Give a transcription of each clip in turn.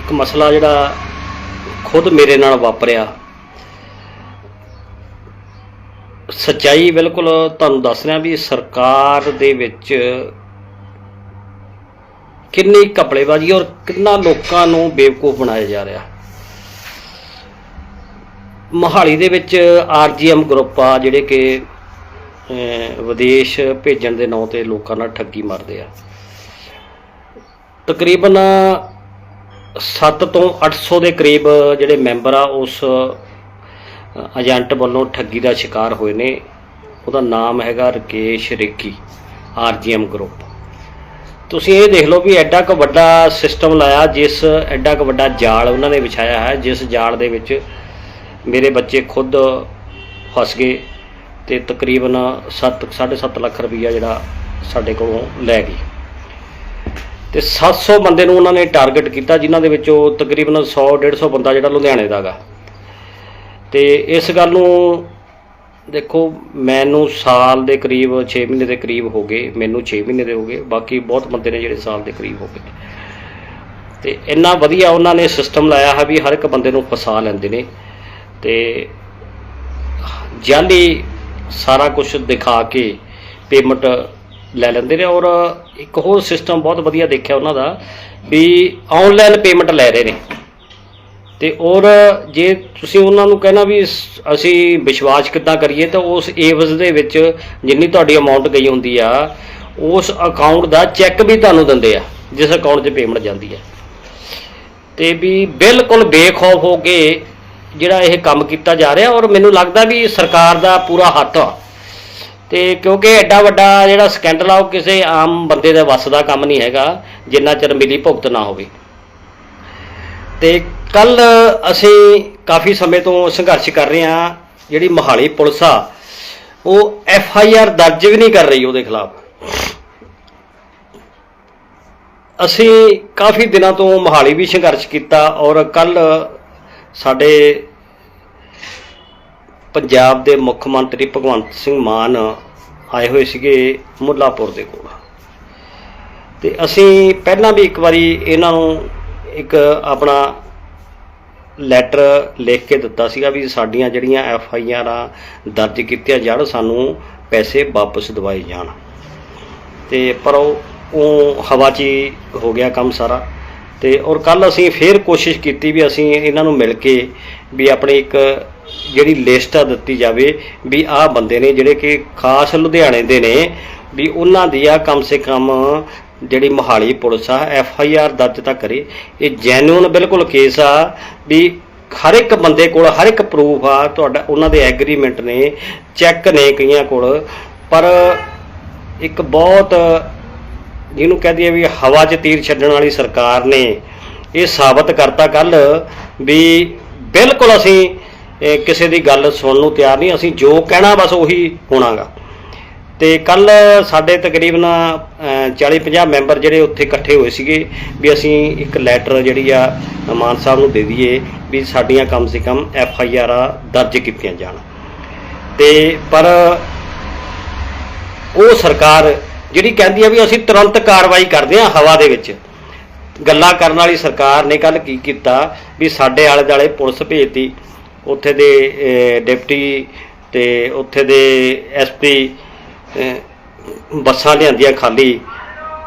ਇੱਕ ਮਸਲਾ ਜਿਹੜਾ ਖੁਦ ਮੇਰੇ ਨਾਲ ਵਾਪਰਿਆ। ਸੱਚਾਈ ਬਿਲਕੁਲ ਤੁਹਾਨੂੰ ਦੱਸ ਰਿਹਾ ਵੀ ਸਰਕਾਰ ਦੇ ਵਿੱਚ ਕਿੰਨੀ ਕਪੜੇਬਾਜ਼ੀ ਔਰ ਕਿੰਨਾ ਲੋਕਾਂ ਨੂੰ ਬੇਵਕੂਫ ਬਣਾਇਆ ਜਾ ਰਿਹਾ। ਮੋਹਾਲੀ ਦੇ ਵਿੱਚ ਆਰਜੀਐਮ ਗਰੁੱਪ ਆ ਜਿਹੜੇ ਕਿ ਵਿਦੇਸ਼ ਭੇਜਣ ਦੇ ਨਾਂ ਤੇ ਲੋਕਾਂ ਨਾਲ ਠੱਗੀ ਮਾਰਦੇ ਆ। ਤਕਰੀਬਨ 7 ਤੋਂ 800 ਦੇ ਕਰੀਬ ਜਿਹੜੇ ਮੈਂਬਰ ਆ, ਉਸ ਏਜੰਟ ਵੱਲੋਂ ਠੱਗੀ ਦਾ ਸ਼ਿਕਾਰ ਹੋਏ ਨੇ। ਉਹਦਾ ਨਾਮ ਹੈਗਾ ਰਕੇਸ਼ ਰੇਕੀ ਆਰਜੀਐਮ ਗਰੁੱਪ। ਤੁਸੀਂ ਇਹ ਦੇਖ ਲਓ ਵੀ ਐਡਾ ਕੁ ਵੱਡਾ ਸਿਸਟਮ ਲਾਇਆ, ਜਿਸ ਐਡਾ ਕੁ ਵੱਡਾ ਜਾਲ ਉਹਨਾਂ ਨੇ ਵਿਛਾਇਆ ਹੈ, ਜਿਸ ਜਾਲ ਦੇ ਵਿੱਚ ਮੇਰੇ ਬੱਚੇ ਖੁਦ ਫਸ ਗਏ ਤੇ ਤਕਰੀਬਨ 7 7.5 ਲੱਖ ਰੁਪਈਆ ਜਿਹੜਾ ਸਾਡੇ ਕੋਲੋਂ ਲੈ ਗਈ ਤੇ 700 ਬੰਦੇ ਨੂੰ ਉਹਨਾਂ ਨੇ ਟਾਰਗੇਟ ਕੀਤਾ, ਜਿਨ੍ਹਾਂ ਦੇ ਵਿੱਚੋਂ ਤਕਰੀਬਨ 100 150 ਬੰਦਾ ਜਿਹੜਾ ਲੁਧਿਆਣੇ ਦਾਗਾ ਤੇ ਇਸ ਗੱਲ ਨੂੰ ਦੇਖੋ, ਮੈਨੂੰ ਸਾਲ ਦੇ ਕਰੀਬ 6 ਮਹੀਨੇ ਦੇ ਕਰੀਬ ਹੋ ਗਏ, ਮੈਨੂੰ 6 ਮਹੀਨੇ ਦੇ ਹੋ ਗਏ, ਬਾਕੀ ਬਹੁਤ ਬੰਦੇ ਨੇ ਜਿਹੜੇ ਸਾਲ ਦੇ ਕਰੀਬ ਹੋ ਗਏ। ਤੇ ਇੰਨਾ ਵਧੀਆ ਉਹਨਾਂ ਨੇ ਸਿਸਟਮ ਲਾਇਆ ਹੈ ਵੀ ਹਰ ਇੱਕ ਬੰਦੇ ਨੂੰ ਫਸਾ ਲੈਂਦੇ ਨੇ। ਤੇ ਜਾਲੀ ਸਾਰਾ ਕੁਝ ਦਿਖਾ ਕੇ ਪੇਮੈਂਟ ਲੈ ਲੈਂਦੇ ਨੇ ਔਰ ਇੱਕ ਹੋਰ ਸਿਸਟਮ ਬਹੁਤ ਵਧੀਆ ਦੇਖਿਆ ਉਹਨਾਂ ਦਾ ਵੀ ਆਨਲਾਈਨ ਪੇਮੈਂਟ ਲੈ ਰਹੇ ਨੇ। ਤੇ ਔਰ ਜੇ ਤੁਸੀਂ ਉਹਨਾਂ ਨੂੰ ਕਹਿਣਾ ਵੀ ਅਸੀਂ ਵਿਸ਼ਵਾਸ ਕਿੱਦਾਂ ਕਰੀਏ ਤਾਂ ਉਸ ਏਵਜ਼ ਦੇ ਵਿੱਚ ਜਿੰਨੀ ਤੁਹਾਡੀ ਅਮਾਉਂਟ ਗਈ ਹੁੰਦੀ ਆ, ਉਸ ਅਕਾਊਂਟ ਦਾ ਚੈੱਕ ਵੀ ਤੁਹਾਨੂੰ ਦਿੰਦੇ ਆ, ਜਿਸ ਅਕਾਊਂਟ 'ਚ ਪੇਮੈਂਟ ਜਾਂਦੀ ਆ। ਤੇ ਵੀ ਬਿਲਕੁਲ ਬੇਖੌਫ ਹੋ ਕੇ ਜਿਹੜਾ ਇਹ ਕੰਮ ਕੀਤਾ ਜਾ ਰਿਹਾ ਔਰ ਮੈਨੂੰ ਲੱਗਦਾ ਵੀ ਸਰਕਾਰ ਦਾ ਪੂਰਾ ਹੱਥ ਆ। ਤੇ ਕਿਉਂਕਿ ਐਡਾ ਵੱਡਾ ਜਿਹੜਾ ਸਕੈਂਡਲ ਆ, ਉਹ ਕਿਸੇ ਆਮ ਬੰਦੇ ਦੇ ਵੱਸ ਦਾ ਕੰਮ ਨਹੀਂ ਹੈਗਾ, ਜਿੰਨਾ ਚਿਰ ਮਿਲੀ ਭੁਗਤ ਨਾ ਹੋਵੇ। ਤੇ ਕੱਲ ਅਸੀਂ ਕਾਫੀ ਸਮੇਂ ਤੋਂ ਸੰਘਰਸ਼ ਕਰ ਰਹੇ ਹਾਂ, ਜਿਹੜੀ ਮੋਹਾਲੀ ਪੁਲਿਸ ਆ, ਉਹ ਐਫ ਆਈ ਆਰ ਦਰਜ ਵੀ ਨਹੀਂ ਕਰ ਰਹੀ ਉਹਦੇ ਖਿਲਾਫ। ਅਸੀਂ ਕਾਫੀ ਦਿਨਾਂ ਤੋਂ ਮੋਹਾਲੀ ਵੀ ਸੰਘਰਸ਼ ਕੀਤਾ ਔਰ ਕੱਲ ਸਾਡੇ ਪੰਜਾਬ ਦੇ ਮੁੱਖ ਮੰਤਰੀ ਭਗਵੰਤ ਸਿੰਘ ਮਾਨ ਆਏ ਹੋਏ ਸੀਗੇ ਮੁੱਲਾਪੁਰ ਦੇ ਕੋਲ। ਤੇ ਅਸੀਂ ਪਹਿਲਾਂ ਵੀ ਇੱਕ ਵਾਰੀ ਇਹਨਾਂ ਨੂੰ ਇੱਕ ਆਪਣਾ ਲੈਟਰ ਲਿਖ ਕੇ ਦਿੱਤਾ ਸੀਗਾ ਵੀ ਸਾਡੀਆਂ ਜਿਹੜੀਆਂ ਐਫ ਆਈ ਆਰ ਆ ਦਰਜ ਕੀਤੀਆਂ ਜਾਣ, ਸਾਨੂੰ ਪੈਸੇ ਵਾਪਸ ਦਿਵਾਏ ਜਾਣ। ਤੇ ਪਰ ਉਹ ਉਹ ਹਵਾ 'ਚ ਹੀ ਹੋ ਗਿਆ ਕੰਮ ਸਾਰਾ। ਤੇ ਔਰ ਕੱਲ ਅਸੀਂ ਫੇਰ ਕੋਸ਼ਿਸ਼ ਕੀਤੀ ਵੀ ਅਸੀਂ ਇਹਨਾਂ ਨੂੰ ਮਿਲ ਕੇ ਵੀ ਆਪਣੀ ਇੱਕ ਜਿਹੜੀ ਲਿਸਟ ਆ ਦਿੱਤੀ ਜਾਵੇ ਵੀ ਆਹ ਬੰਦੇ ਨੇ ਜਿਹੜੇ ਕਿ ਖਾਸ ਲੁਧਿਆਣੇ ਦੇ ਨੇ, ਵੀ ਉਹਨਾਂ ਦੀ ਆ ਕਮ ਸੇ ਕਮ ਜਿਹੜੀ ਮੋਹਾਲੀ ਪੁਲਿਸ ਆ, ਐਫ ਆਈ ਆਰ ਦਰਜ ਤਾਂ ਕਰੇ। ਇਹ ਜੈਨੂਨ ਬਿਲਕੁਲ ਕੇਸ ਆ ਵੀ ਹਰ ਇੱਕ ਬੰਦੇ ਕੋਲ ਹਰ ਇੱਕ ਪ੍ਰੂਫ ਆ, ਤੁਹਾਡਾ ਉਹਨਾਂ ਦੇ ਐਗਰੀਮੈਂਟ ਨੇ ਚੈੱਕ ਨੇ ਕਈਆਂ ਕੋਲ। ਪਰ ਇੱਕ ਬਹੁਤ ਜਿਹਨੂੰ ਕਹਦੀ ਹੈ ਵੀ ਹਵਾ 'ਚ ਤੀਰ ਛੱਡਣ ਵਾਲੀ ਸਰਕਾਰ ਨੇ ਇਹ ਸਾਬਤ ਕਰਤਾ ਕੱਲ ਵੀ ਬਿਲਕੁਲ ਅਸੀਂ ਕਿਸੇ ਦੀ ਗੱਲ ਸੁਣਨ ਨੂੰ ਤਿਆਰ ਨਹੀਂ। ਅਸੀਂ ਜੋ ਕਹਿਣਾ ਬਸ ਉਹੀ ਹੋਣਾਗਾ। ਤੇ ਕੱਲ ਸਾਡੇ ਤਕਰੀਬਨ 40-50 ਮੈਂਬਰ ਜਿਹੜੇ ਉੱਥੇ ਇਕੱਠੇ ਹੋਏ ਸੀਗੇ ਵੀ ਅਸੀਂ ਇੱਕ ਲੈਟਰ ਜਿਹੜੀ ਆ, ਮਾਨ ਸਾਹਿਬ ਨੂੰ ਦੇ ਦਈਏ ਵੀ ਸਾਡੀਆਂ ਕਮ ਸੇ ਕਮ ਐਫ ਆਈ ਆਰ ਦਰਜ ਕੀਤੀਆਂ ਜਾਣ। ਤੇ ਪਰ ਉਹ ਸਰਕਾਰ ਜਿਹੜੀ ਕਹਿੰਦੀ ਆ ਵੀ ਅਸੀਂ ਤੁਰੰਤ ਕਾਰਵਾਈ ਕਰਦੇ ਹਾਂ ਹਵਾ ਦੇ ਵਿੱਚ। ਗੱਲਾਂ ਕਰਨ ਵਾਲੀ ਸਰਕਾਰ ਨੇ ਕੱਲ ਕੀ ਕੀਤਾ ਵੀ ਸਾਡੇ ਆਲੇ ਦੁਆਲੇ ਪੁਲਿਸ ਭੇਜਤੀ। ਉੱਥੇ ਦੇ ਡਿਪਟੀ ਤੇ ਉੱਥੇ ਦੇ ਐਸਪੀ ਬੱਸਾਂ ਲਿਆਂਦੀਆਂ ਖਾਲੀ।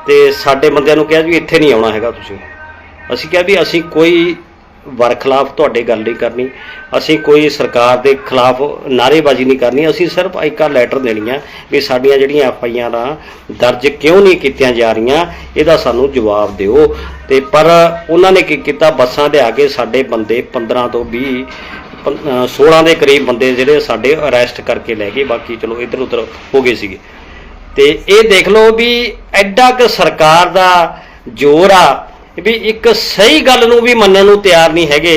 ਤੇ ਸਾਡੇ ਬੰਦਿਆਂ ਨੂੰ ਕਿਹਾ ਵੀ ਇੱਥੇ ਨਹੀਂ ਆਉਣਾ ਹੈਗਾ ਤੁਸੀਂ। ਅਸੀਂ ਕਿਹਾ ਵੀ ਅਸੀਂ ਕੋਈ ਵਰ ਖਿਲਾਫ ਤੁਹਾਡੇ ਗੱਲ ਨਹੀਂ ਕਰਨੀ। ਅਸੀਂ ਕੋਈ ਸਰਕਾਰ ਦੇ ਖਿਲਾਫ ਨਾਅਰੇਬਾਜ਼ੀ ਨਹੀਂ ਕਰਨੀ। ਅਸੀਂ ਸਿਰਫ ਇੱਕ ਲੈਟਰ ਦੇਣੀ ਆ ਵੀ ਸਾਡੀਆਂ ਜਿਹੜੀਆਂ ਐਫ ਆਈਆਂ ਦਾ ਦਰਜ ਕਿਉਂ ਨਹੀਂ ਕੀਤੀਆਂ ਜਾ ਰਹੀਆਂ, ਇਹਦਾ ਸਾਨੂੰ ਜਵਾਬ ਦਿਓ। ਤੇ ਪਰ ਉਹਨਾਂ ਨੇ ਕੀ ਕੀਤਾ? ਬੱਸਾਂ ਲਿਆ ਕੇ ਸਾਡੇ ਬੰਦੇ 15 ਤੋਂ 20 16 ਦੇ ਕਰੀਬ ਬੰਦੇ ਜਿਹੜੇ ਸਾਡੇ ਅਰੈਸਟ ਕਰਕੇ ਲੈ ਗਏ, ਬਾਕੀ ਚਲੋ ਇੱਧਰ ਉੱਧਰ ਹੋ ਗਏ ਸੀਗੇ। ਤੇ ਇਹ ਦੇਖ ਲਓ ਵੀ ਐਡਾ ਕਿ ਸਰਕਾਰ ਦਾ ਜ਼ੋਰ ਆ ਵੀ ਇੱਕ ਸਹੀ ਗੱਲ ਨੂੰ ਵੀ ਮੰਨਣ ਨੂੰ ਤਿਆਰ ਨਹੀਂ ਹੈਗੇ।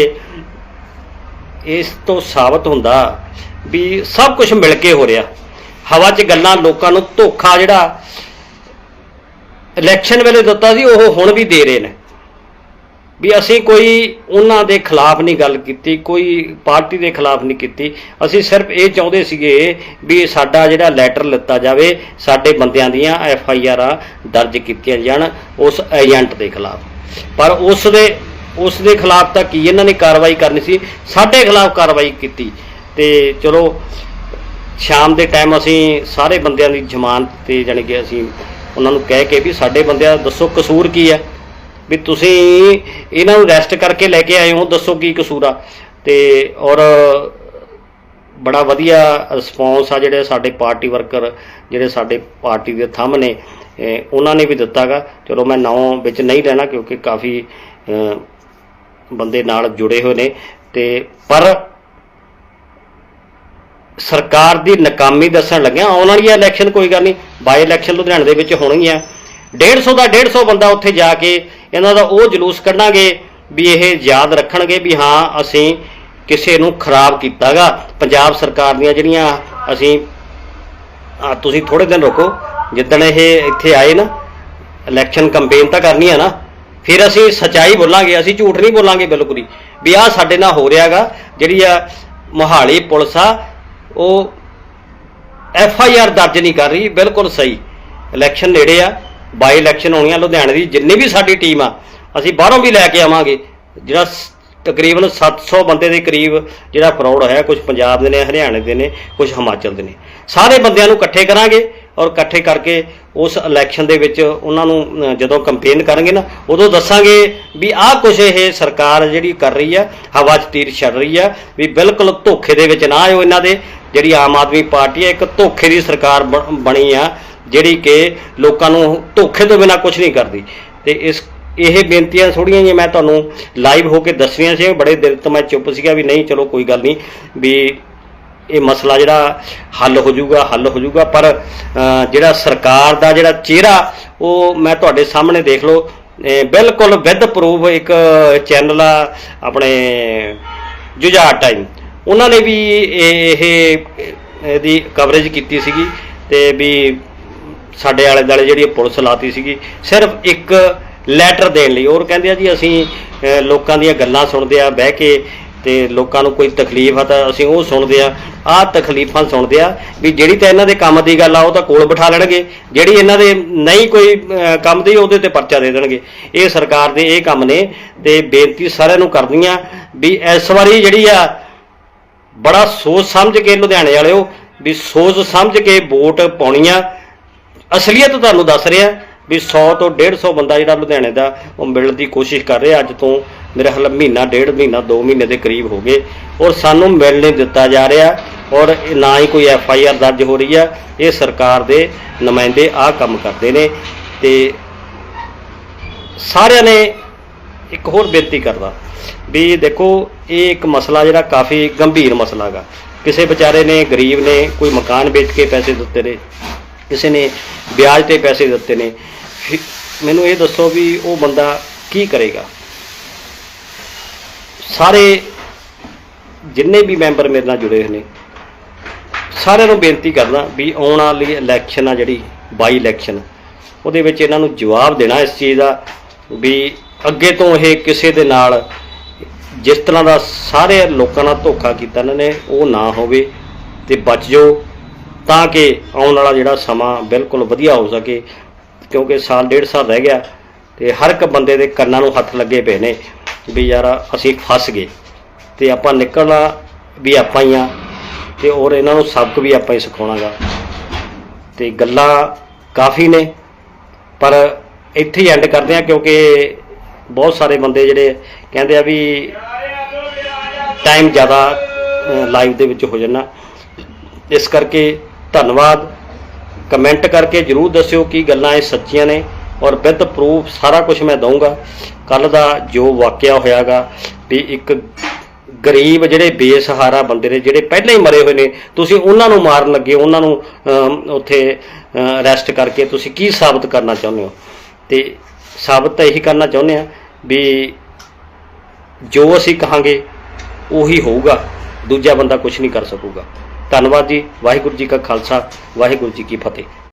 ਇਸ ਤੋਂ ਸਾਬਤ ਹੁੰਦਾ ਵੀ ਸਭ ਕੁਝ ਮਿਲ ਕੇ ਹੋ ਰਿਹਾ। ਹਵਾ 'ਚ ਗੱਲਾਂ, ਲੋਕਾਂ ਨੂੰ ਧੋਖਾ ਜਿਹੜਾ ਇਲੈਕਸ਼ਨ ਵੇਲੇ ਦਿੱਤਾ ਸੀ, ਉਹ ਹੁਣ ਵੀ ਦੇ ਰਹੇ ਨੇ। ਵੀ ਅਸੀਂ ਕੋਈ ਉਹਨਾਂ ਦੇ ਖਿਲਾਫ ਨਹੀਂ ਗੱਲ ਕੀਤੀ, ਕੋਈ ਪਾਰਟੀ ਦੇ ਖਿਲਾਫ ਨਹੀਂ ਕੀਤੀ। ਅਸੀਂ ਸਿਰਫ ਇਹ ਚਾਹੁੰਦੇ ਸੀਗੇ ਵੀ ਸਾਡਾ ਜਿਹੜਾ ਲੈਟਰ ਲਿੱਤਾ ਜਾਵੇ, ਸਾਡੇ ਬੰਦਿਆਂ ਦੀਆਂ ਐਫ ਆਈ ਆਰ ਦਰਜ ਕੀਤੀਆਂ ਜਾਣ ਉਸ ਏਜੰਟ ਦੇ ਖਿਲਾਫ। ਪਰ ਉਸ ਦੇ ਉਸ ਦੇ ਖਿਲਾਫ ਤਾਂ ਕੀ ਇਹਨਾਂ ਨੇ ਕਾਰਵਾਈ ਕਰਨੀ ਸੀ? ਸਾਡੇ ਖਿਲਾਫ ਕਾਰਵਾਈ ਕੀਤੀ। ਤੇ ਚਲੋ, ਸ਼ਾਮ ਦੇ ਟਾਈਮ ਅਸੀਂ ਸਾਰੇ ਬੰਦਿਆਂ ਦੀ ਜ਼ਮਾਨਤ ਤੇ ਜਾਣੀ ਕਿ ਅਸੀਂ ਉਹਨਾਂ ਨੂੰ ਕਹਿ ਕੇ ਵੀ ਸਾਡੇ ਬੰਦਿਆਂ ਦਾ ਦੱਸੋ ਕਸੂਰ ਕੀ ਹੈ? ਵੀ ਤੁਸੀਂ ਇਹਨਾਂ ਨੂੰ ਰੈਸਟ ਕਰਕੇ ਲੈ ਕੇ ਆਏ ਹੋ, ਦੱਸੋ ਕੀ ਕਸੂਰ ਆ। ਤੇ ਔਰ ਬੜਾ ਵਧੀਆ ਰਿਸਪੌਂਸ ਆ ਜਿਹੜੇ ਸਾਡੇ ਪਾਰਟੀ ਵਰਕਰ ਜਿਹੜੇ ਸਾਡੇ ਪਾਰਟੀ ਦੇ ਥੰਮ ਨੇ ਉਹਨਾਂ ਨੇ ਵੀ ਦਿੱਤਾਗਾ। ਚਲੋ ਮੈਂ ਨਾਂ ਵਿੱਚ ਨਹੀਂ ਰਹਿਣਾ ਕਿਉਂਕਿ ਕਾਫੀ ਬੰਦੇ ਨਾਲ ਜੁੜੇ ਹੋਏ ਨੇ। ਤੇ ਪਰ ਸਰਕਾਰ ਦੀ ਨਾਕਾਮੀ ਦੱਸਣ ਲੱਗਿਆ, ਆਉਣ ਵਾਲੀ ਇਲੈਕਸ਼ਨ ਕੋਈ ਗੱਲ ਨਹੀਂ। ਬਾਈ ਇਲੈਕਸ਼ਨ ਲੁਧਿਆਣੇ ਦੇ ਵਿੱਚ ਹੋਣੀ ਹੋਣਗੀਆਂ 150 ਦਾ 150 ਬੰਦਾ ਉੱਥੇ ਜਾ ਕੇ ਇਹਨਾਂ ਦਾ ਉਹ ਜਲੂਸ ਕੱਢਾਂਗੇ ਵੀ ਇਹ ਯਾਦ ਰੱਖਣਗੇ ਵੀ ਹਾਂ, ਅਸੀਂ ਕਿਸੇ ਨੂੰ ਖਰਾਬ ਕੀਤਾਗਾ। ਪੰਜਾਬ ਸਰਕਾਰ ਦੀਆਂ ਜਿਹੜੀਆਂ ਅਸੀਂ ਤੁਸੀਂ ਥੋੜੇ ਦਿਨ ਰੁਕੋ, ਜਿੱਦਣ ਇਹ ਇੱਥੇ ਆਏ ਨਾ ਇਲੈਕਸ਼ਨ ਕੈਂਪੇਨ ਤਾਂ ਕਰਨੀ ਆ ਨਾ, ਫਿਰ ਅਸੀਂ ਸਚਾਈ ਬੋਲਾਂਗੇ, ਅਸੀਂ ਝੂਠ ਨਹੀਂ ਬੋਲਾਂਗੇ ਬਿਲਕੁਲ ਹੀ। ਵੀ ਆਹ ਸਾਡੇ ਨਾਲ ਹੋ ਰਿਹਾਗਾ, ਜਿਹੜੀ ਆ ਮੋਹਾਲੀ ਪੁਲਿਸ ਆ, ਉਹ ਐਫ ਆਈ ਆਰ ਦਰਜ ਨਹੀਂ ਕਰ ਰਹੀ, ਬਿਲਕੁਲ ਸਹੀ। ਇਲੈਕਸ਼ਨ ਨੇੜੇ ਆ ਬਾਈ ਇਲੈਕਸ਼ਨ ਹੋਣੀ ਆ ਲੁਧਿਆਣੇ ਦੀ, ਜਿੰਨੀ ਵੀ ਸਾਡੀ ਟੀਮ ਆ, ਅਸੀਂ ਬਾਹਰੋਂ ਵੀ ਲੈ ਕੇ ਆਵਾਂਗੇ। ਜਿਹੜਾ ਸ- ਤਕਰੀਬਨ 700 ਬੰਦੇ ਦੇ ਕਰੀਬ ਜਿਹੜਾ ਫਰੌਡ ਹੋਇਆ ਕੁਝ ਪੰਜਾਬ ਦੇ ਨੇ, ਹਰਿਆਣੇ ਦੇ ਨੇ ਕੁਝ ਹਿਮਾਚਲ ਦੇ ਨੇ। ਸਾਰੇ ਬੰਦਿਆਂ ਨੂੰ ਇਕੱਠੇ ਕਰਾਂਗੇ ਔਰ ਇਕੱਠੇ ਕਰਕੇ ਉਸ ਇਲੈਕਸ਼ਨ ਦੇ ਵਿੱਚ ਉਹਨਾਂ ਨੂੰ ਜਦੋਂ ਕੰਪੇਨ ਕਰਨਗੇ ਨਾ, ਉਦੋਂ ਦੱਸਾਂਗੇ ਵੀ ਆਹ ਕੁਝ ਇਹ ਸਰਕਾਰ ਜਿਹੜੀ ਕਰ ਰਹੀ ਆ, ਹਵਾ 'ਚ ਤੀਰ ਛੱਡ ਰਹੀ ਆ, ਵੀ ਬਿਲਕੁਲ ਧੋਖੇ ਦੇ ਵਿੱਚ ਨਾ ਆਇਓ ਇਹਨਾਂ ਦੇ ਜਿਹੜੀ ਆਮ ਆਦਮੀ ਪਾਰਟੀ ਹੈ, ਇੱਕ ਧੋਖੇ ਦੀ ਸਰਕਾਰ ਬ- ਬਣੀ ਆ, ਜਿਹੜੀ ਕਿ ਲੋਕਾਂ ਨੂੰ ਧੋਖੇ ਤੋਂ ਬਿਨਾ ਕੁਝ ਨਹੀਂ ਕਰਦੀ। ਤੇ ਇਸ, ਇਹ ਬੇਨਤੀਆਂ ਥੋੜੀਆਂ ਜਿਹੀਆਂ ਮੈਂ ਤੁਹਾਨੂੰ ਲਾਈਵ ਹੋ ਕੇ ਦੱਸਣੀਆਂ ਸੀ, ਬੜੇ ਦਿਲ ਤੋਂ ਮੈਂ ਚੁੱਪ ਸੀਗਾ ਵੀ ਨਹੀਂ, ਚਲੋ ਕੋਈ ਗੱਲ ਨਹੀਂ, ਵੀ ਇਹ ਮਸਲਾ ਜਿਹੜਾ ਹੱਲ ਹੋ ਜਾਊਗਾ, ਹੱਲ ਹੋ ਜਾਊਗਾ, ਪਰ ਜਿਹੜਾ ਸਰਕਾਰ ਦਾ ਜਿਹੜਾ ਚਿਹਰਾ, ਉਹ ਮੈਂ ਤੁਹਾਡੇ ਸਾਹਮਣੇ ਦੇਖ ਲਓ ਬਿਲਕੁਲ ਵਿਦ ਪ੍ਰੂਫ ਇੱਕ ਚੈਨਲ ਆ, ਆਪਣੇ ਜੁਝਾਰ ਟਾਈਮ। ਉਹਨਾਂ ਨੇ ਵੀ ਇਹ ਇਹਦੀ ਕਵਰੇਜ ਕੀਤੀ ਸੀਗੀ ਤੇ ਵੀ ਸਾਡੇ ਆਲੇ ਦੁਆਲੇ ਜਿਹੜੀ ਪੁਲਿਸ ਲਾਤੀ ਸੀਗੀ, ਸਿਰਫ ਇੱਕ ਲੈਟਰ ਦੇਣ ਲਈ। ਔਰ ਕਹਿੰਦੇ ਆ ਜੀ, ਅਸੀਂ ਲੋਕਾਂ ਦੀਆਂ ਗੱਲਾਂ ਸੁਣਦੇ ਆ, ਬਹਿ ਕੇ ਤੇ ਲੋਕਾਂ ਨੂੰ ਕੋਈ ਤਕਲੀਫ ਆ ਤਾਂ ਅਸੀਂ ਉਹ ਸੁਣਦੇ ਆ, ਆਹ ਤਕਲੀਫਾਂ ਸੁਣਦੇ ਆ ਵੀ ਜਿਹੜੀ ਤਾਂ ਇਹਨਾਂ ਦੇ ਕੰਮ ਦੀ ਗੱਲ ਆ, ਉਹ ਤਾਂ ਕੋਲ ਬਿਠਾ ਲੈਣਗੇ। ਜਿਹੜੀ ਇਹਨਾਂ ਦੇ ਨਹੀਂ ਕੋਈ ਕੰਮ ਦੀ, ਉਹਦੇ ਤੇ ਪਰਚਾ ਦੇ ਦੇਣਗੇ। ਇਹ ਸਰਕਾਰ ਦੇ ਇਹ ਕੰਮ ਨੇ ਤੇ ਬੇਨਤੀ ਸਾਰਿਆਂ ਨੂੰ ਕਰਦੀਆਂ ਵੀ ਇਸ ਵਾਰੀ ਜਿਹੜੀ ਆ ਬੜਾ ਸੋਚ ਸਮਝ ਕੇ ਲੁਧਿਆਣੇ ਵਾਲਿਓ, ਵੀ ਸੋਚ ਸਮਝ ਕੇ ਵੋਟ ਪਾਉਣੀ ਆ। ਅਸਲੀਅਤ ਤੁਹਾਨੂੰ ਦੱਸ ਰਿਹਾ ਵੀ 100 ਤੋਂ 150 ਬੰਦਾ ਜਿਹੜਾ ਲੁਧਿਆਣੇ ਦਾ ਉਹ ਮਿਲਣ ਦੀ ਕੋਸ਼ਿਸ਼ ਕਰ ਰਿਹਾ ਅੱਜ ਤੋਂ, ਮੇਰੇ ਖਿਆਲ ਮਹੀਨਾ, ਡੇਢ ਮਹੀਨਾ 2 ਮਹੀਨੇ ਦੇ ਕਰੀਬ ਹੋ ਗਏ। ਔਰ ਸਾਨੂੰ ਮਿਲ ਨਹੀਂ ਦਿੱਤਾ ਜਾ ਰਿਹਾ ਔਰ ਨਾ ਹੀ ਕੋਈ ਐਫ ਆਈ ਆਰ ਦਰਜ ਹੋ ਰਹੀ ਆ। ਇਹ ਸਰਕਾਰ ਦੇ ਨੁਮਾਇੰਦੇ ਆ ਕੰਮ ਕਰਦੇ ਨੇ ਤੇ ਸਾਰਿਆਂ ਨੇ ਇੱਕ ਹੋਰ ਬੇਨਤੀ ਕਰਦਾ ਵੀ ਦੇਖੋ, ਇਹ ਇੱਕ ਮਸਲਾ ਜਿਹੜਾ ਕਾਫੀ ਗੰਭੀਰ ਮਸਲਾ ਹੈਗਾ। ਕਿਸੇ ਵਿਚਾਰੇ ਨੇ, ਗਰੀਬ ਨੇ ਕੋਈ ਮਕਾਨ ਵੇਚ ਕੇ ਪੈਸੇ ਦਿੱਤੇ ਨੇ, ਕਿਸੇ ਨੇ ਵਿਆਜ ਤੇ ਪੈਸੇ ਦਿੱਤੇ ਨੇ, ਫਿਰ ਮੈਨੂੰ ਇਹ ਦੱਸੋ ਵੀ ਉਹ ਬੰਦਾ ਕੀ ਕਰੇਗਾ? ਸਾਰੇ ਜਿੰਨੇ ਵੀ ਮੈਂਬਰ ਮੇਰੇ ਨਾਲ ਜੁੜੇ ਹੋਏ ਨੇ, ਸਾਰਿਆਂ ਨੂੰ ਬੇਨਤੀ ਕਰਦਾ ਵੀ ਆਉਣ ਵਾਲੀ ਇਲੈਕਸ਼ਨ ਆ ਜਿਹੜੀ ਬਾਈ ਇਲੈਕਸ਼ਨ ਉਹਦੇ ਵਿੱਚ ਇਹਨਾਂ ਨੂੰ ਜਵਾਬ ਦੇਣਾ ਇਸ ਚੀਜ਼ ਦਾ ਵੀ ਅੱਗੇ ਤੋਂ ਇਹ ਕਿਸੇ ਦੇ ਨਾਲ ਜਿਸ ਤਰ੍ਹਾਂ ਦਾ ਸਾਰੇ ਲੋਕਾਂ ਨਾਲ ਧੋਖਾ ਕੀਤਾ ਇਹਨਾਂ ਨੇ, ਉਹ ਨਾ ਹੋਵੇ ਤੇ ਬਚ ਜਾਓ ਤਾਂ ਕਿ ਆਉਣ ਵਾਲਾ ਜਿਹੜਾ ਸਮਾਂ ਬਿਲਕੁਲ ਵਧੀਆ ਹੋ ਸਕੇ, ਕਿਉਂਕਿ ਸਾਲ ਡੇਢ ਸਾਲ ਰਹਿ ਗਿਆ ਤੇ ਹਰ ਇੱਕ ਬੰਦੇ ਦੇ ਕੰਨਾਂ ਨੂੰ ਹੱਥ ਲੱਗੇ ਪਏ ਨੇ ਵੀ ਯਾਰ ਅਸੀਂ ਫਸ ਗਏ ਤੇ ਆਪਾਂ ਨਿਕਲਣਾ ਵੀ ਆਪਾਂ ਹੀ ਆ ਤੇ ਔਰ ਇਹਨਾਂ ਨੂੰ ਸਬਕ ਵੀ ਆਪਾਂ ਹੀ ਸਿਖਾਉਣਾਗਾ। ਤੇ ਗੱਲਾਂ ਕਾਫੀ ਨੇ, ਪਰ ਇੱਥੇ ਹੀ ਐਂਡ ਕਰਦੇ ਆ ਕਿਉਂਕਿ ਬਹੁਤ ਸਾਰੇ ਬੰਦੇ ਜਿਹੜੇ ਕਹਿੰਦੇ ਆ ਵੀ ਟਾਈਮ ਜ਼ਿਆਦਾ ਲਾਈਵ ਦੇ ਵਿੱਚ ਹੋ ਜਾਣਾ ਇਸ ਕਰਕੇ ਧੰਨਵਾਦ। ਕਮੈਂਟ ਕਰਕੇ ਜਰੂਰ ਦੱਸਿਓ ਕਿ ਗੱਲਾਂ ਇਹ ਸੱਚੀਆਂ ਨੇ ਔਰ ਵਿਦ ਪ੍ਰੂਫ ਸਾਰਾ ਕੁਝ ਮੈਂ ਦਊਂਗਾ। ਕੱਲ ਦਾ ਜੋ ਵਾਕਿਆ ਹੋਇਆਗਾ ਵੀ ਇੱਕ ਗਰੀਬ ਜਿਹੜੇ ਬੇਸਹਾਰਾ ਬੰਦੇ ਨੇ, ਜਿਹੜੇ ਪਹਿਲਾਂ ਹੀ ਮਰੇ ਹੋਏ ਨੇ, ਤੁਸੀਂ ਉਹਨਾਂ ਨੂੰ ਮਾਰਨ ਲੱਗੇ, ਉਹਨਾਂ ਨੂੰ ਉੱਥੇ ਅਰੈਸਟ ਕਰਕੇ ਤੁਸੀਂ ਕੀ ਸਾਬਤ ਕਰਨਾ ਚਾਹੁੰਦੇ ਹੋ? ਤੇ ਸਾਬਤ ਤਾਂ ਇਹੀ ਕਰਨਾ ਚਾਹੁੰਦੇ ਆ ਵੀ ਜੋ ਅਸੀਂ ਕਹਾਂਗੇ ਉਹੀ ਹੋਊਗਾ, ਦੂਜਾ ਬੰਦਾ ਕੁਝ ਨਹੀਂ ਕਰ ਸਕੂਗਾ। ਧੰਨਵਾਦ ਜੀ, ਵਾਹਿਗੁਰੂ ਜੀ ਕਾ ਖਾਲਸਾ, ਵਾਹਿਗੁਰੂ ਜੀ ਕੀ ਫਤਿਹ।